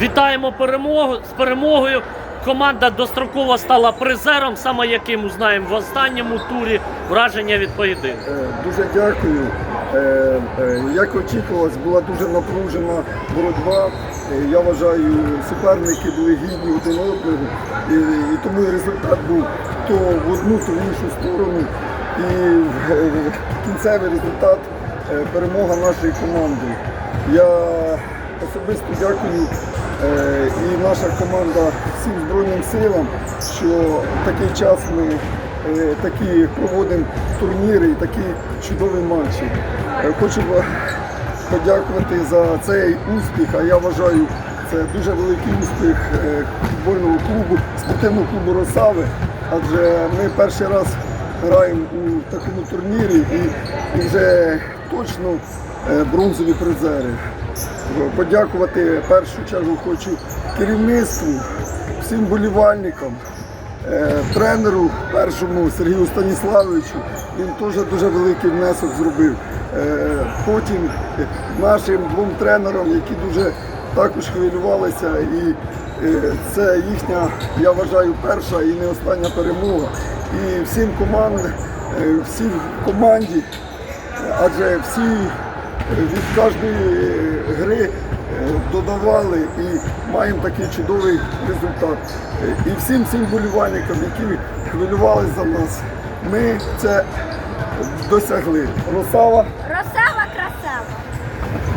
Вітаємо перемогу з перемогою. Команда достроково стала призером, саме яким узнаємо в останньому турі враження від поєдинку. Е, Дуже дякую. Е, е, Як очікувалось, була дуже напружена боротьба. Я вважаю, суперники були гідні один одного, і, тому результат був то в одну, то в іншу сторону. І кінцевий результат перемога нашої команди. Я особисто дякую е, і наша команда всім Збройним силам, що в такий час ми е, такі проводимо турніри і такі чудові матчі. Е, Хочу подякувати за цей успіх, а я вважаю, це дуже великий успіх е, футбольного клубу, спортивного клубу Росави, адже ми перший раз граємо у такому турнірі і, вже точно е, бронзові призери. Подякувати в першу чергу хочу керівництву, всім болівальникам, е, тренеру першому Сергію Станіславовичу. Він теж дуже великий внесок зробив. Е, Потім нашим двом тренерам, які дуже також хвилювалися. І е, це їхня, я вважаю, перша і не остання перемога. І всім команд, всім команді, адже всі від кожної гри е, додавали і маємо такий чудовий результат. Е, І всім всім болівальникам, які хвилювалися за нас, ми це досягли. Росава. Роса